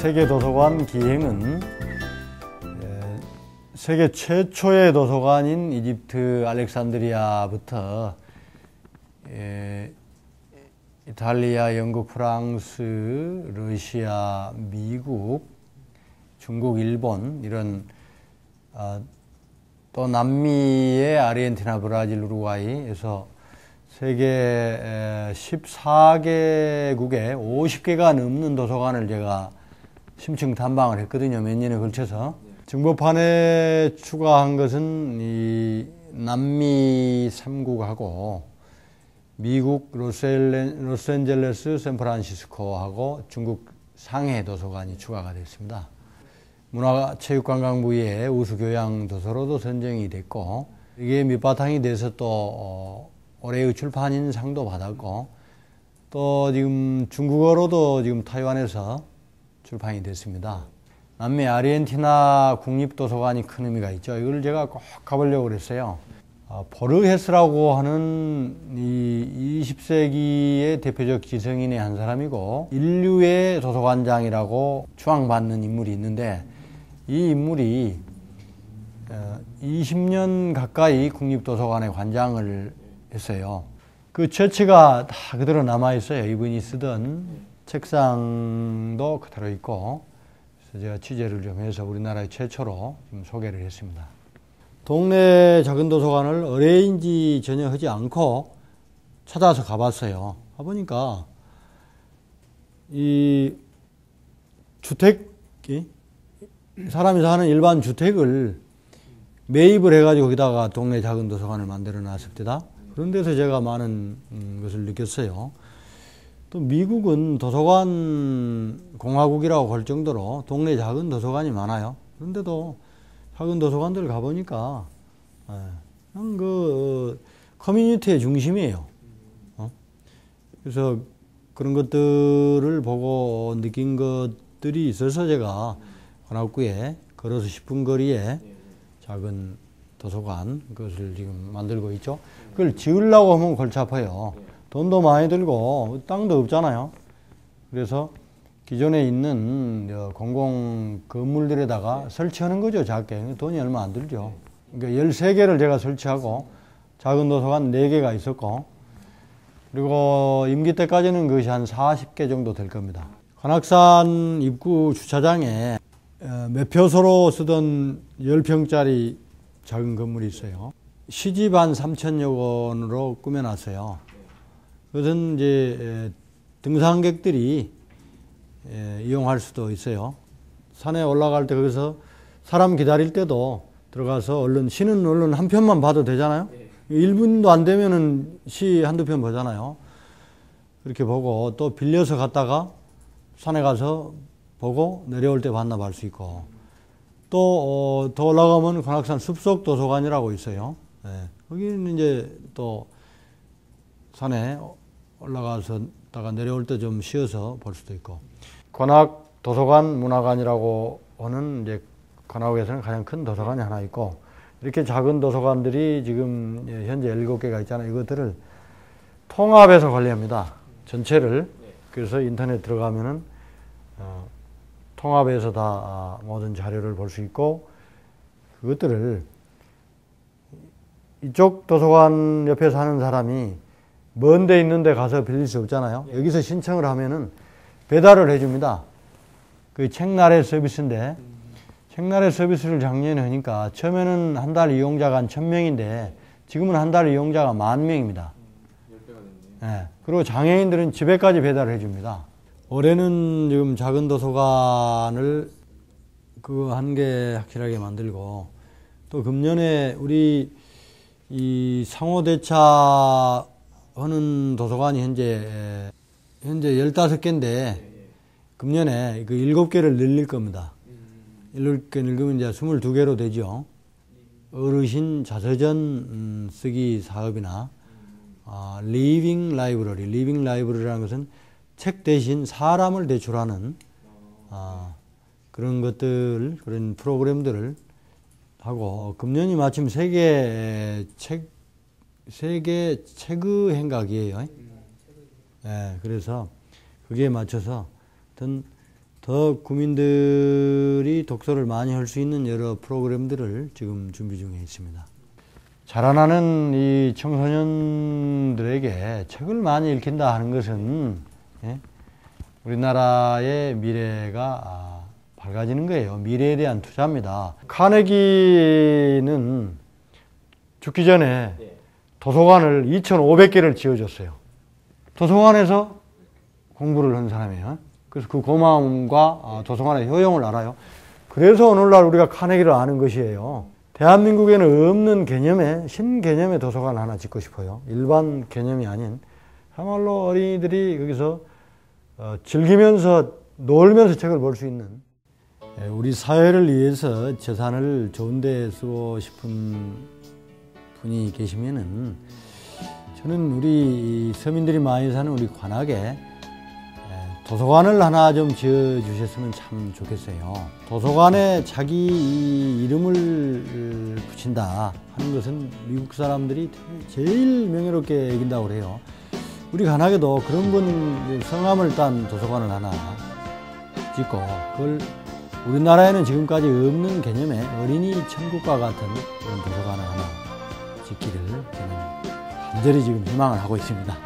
세계 도서관 기행은 세계 최초의 도서관인 이집트 알렉산드리아부터 이탈리아, 영국, 프랑스, 러시아, 미국, 중국, 일본 이런 아, 또 남미의 아르헨티나, 브라질, 우루과이에서 세계 14개국에 50개가 넘는 도서관을 제가 심층 탐방을 했거든요. 몇 년에 걸쳐서. 정보판에 추가한 것은 이 남미 3국하고 미국 로스앤젤레스, 샌프란시스코하고 중국 상해 도서관이 추가가 됐습니다. 문화체육관광부의 우수교양 도서로도 선정이 됐고 이게 밑바탕이 돼서 또 어, 올해의 출판인 상도 받았고 또 지금 중국어로도 지금 타이완에서 출판이 됐습니다. 남미 아르헨티나 국립도서관이 큰 의미가 있죠. 이걸 제가 꼭 가보려고 그랬어요. 어, 보르헤스라고 하는 이 20세기의 대표적 지성인의 한 사람이고 인류의 도서관장이라고 추앙받는 인물이 있는데 이 인물이 20년 어, 가까이 국립도서관의 관장을 했어요. 그 처치가 다 그대로 남아 있어요. 이분이 쓰던 책상도 그대로 있고 그래서 제가 취재를 좀 해서 우리나라의 최초로 좀 소개를 했습니다. 동네 작은 도서관을 의뢰인지 전혀 하지 않고 찾아서 가봤어요. 가보니까 이 주택이 사람이 사는 일반 주택을 매입을 해가지고 거기다가 동네 작은 도서관을 만들어 놨습니다. 그런 데서 제가 많은 음, 것을 느꼈어요. 또 미국은 도서관 공화국이라고 할 정도로 동네 작은 도서관이 많아요. 그런데도 작은 도서관들 가보니까 예, 그냥 그 커뮤니티의 중심이에요. 어? 그래서 그런 것들을 보고 느낀 것들이 있어서 제가 관악구에 걸어서 10분 거리에 작은 도서관 그것을 지금 만들고 있죠. 그걸 지으려고 하면 골치 아파요. 돈도 많이 들고 땅도 없잖아요. 그래서 기존에 있는 공공 건물들에다가 설치하는 거죠, 작게. 돈이 얼마 안 들죠. 그러니까 13개를 제가 설치하고 작은 도서관 4개가 있었고 그리고 임기 때까지는 그것이 한 40개 정도 될 겁니다. 관악산 입구 주차장에 어, 매표소로 쓰던 10평짜리 작은 건물이 있어요. 시집 한 3천여 원으로 꾸며놨어요. 그것은 이제 등산객들이 이용할 수도 있어요. 산에 올라갈 때 거기서 사람 기다릴 때도 들어가서 얼른 시는 얼른 한 편만 봐도 되잖아요. 1분도 안 되면은 시 한두 편 보잖아요. 그렇게 보고 또 빌려서 갔다가 산에 가서 보고 내려올 때 반납할 수 있고 또, 어, 올라가면 관악산 숲속 도서관이라고 있어요. 네. 거기는 이제 또 산에 올라가서다가 내려올 때 좀 쉬어서 볼 수도 있고. 관악 도서관 문화관이라고 하는 이제 관악에서는 가장 큰 도서관이 하나 있고 이렇게 작은 도서관들이 지금 현재 일곱 개가 있잖아요. 이것들을 통합해서 관리합니다. 전체를. 그래서 인터넷 들어가면은 어, 통합해서 다 아, 모든 자료를 볼 수 있고 그것들을 이쪽 도서관 옆에 사는 사람이 먼 데 있는 데 가서 빌릴 수 없잖아요. 예. 여기서 신청을 하면은 배달을 해줍니다. 그 책날의 서비스인데 책날의 서비스를 작년에 하니까 처음에는 한 달 이용자가 한 천명인데 지금은 한 달 이용자가 만 명입니다. 네. 그리고 장애인들은 집에까지 배달을 해줍니다. 올해는 지금 작은 도서관을 그 한 개 확실하게 만들고 또 금년에 우리 이 상호대차 하는 도서관이 현재 현재 15개인데 금년에 그 7개를 늘릴 겁니다. 7개 늘리면 이제 22개로 되죠. 어르신 자서전 음, 쓰기 사업이나 아, 리빙 라이브러리, 리빙 라이브러리라는 것은 책 대신 사람을 대출하는 아, 그런 것들, 그런 프로그램들을 하고 금년이 마침 세계 책 세계 체그 행각이에요. 예, 네, 그래서 그게 맞춰서 더 국민들이 독서를 많이 할 수 있는 여러 프로그램들을 지금 준비 중에 있습니다. 자라나는 이 청소년들에게 책을 많이 읽힌다 하는 것은 예? 우리나라의 미래가 아, 밝아지는 거예요. 미래에 대한 투자입니다. 카네기는 죽기 전에 도서관을 2,500개를 지어줬어요. 도서관에서 공부를 한 사람이에요. 그래서 그 고마움과 아, 도서관의 효용을 알아요. 그래서 오늘날 우리가 카네기를 아는 것이에요. 대한민국에는 없는 개념의 신개념의 도서관 하나 짓고 싶어요. 일반 개념이 아닌 정말로 어린이들이 거기서 어, 즐기면서 놀면서 책을 볼 수 있는 예, 우리 사회를 위해서 재산을 좋은 데 쓰고 싶은 분이 계시면은 저는 우리 서민들이 많이 사는 우리 관악에 예, 도서관을 하나 좀 지어 주셨으면 참 좋겠어요. 도서관에 자기 이름을 붙인다 하는 것은 미국 사람들이 제일 명예롭게 여긴다고 그래요. 우리 관악에도 그런 분 성함을 딴 도서관을 하나 짓고 그걸 우리나라에는 지금까지 없는 개념의 어린이 천국과 같은 그런 도서관을 하나 짓기를 저는 간절히 지금 희망을 하고 있습니다.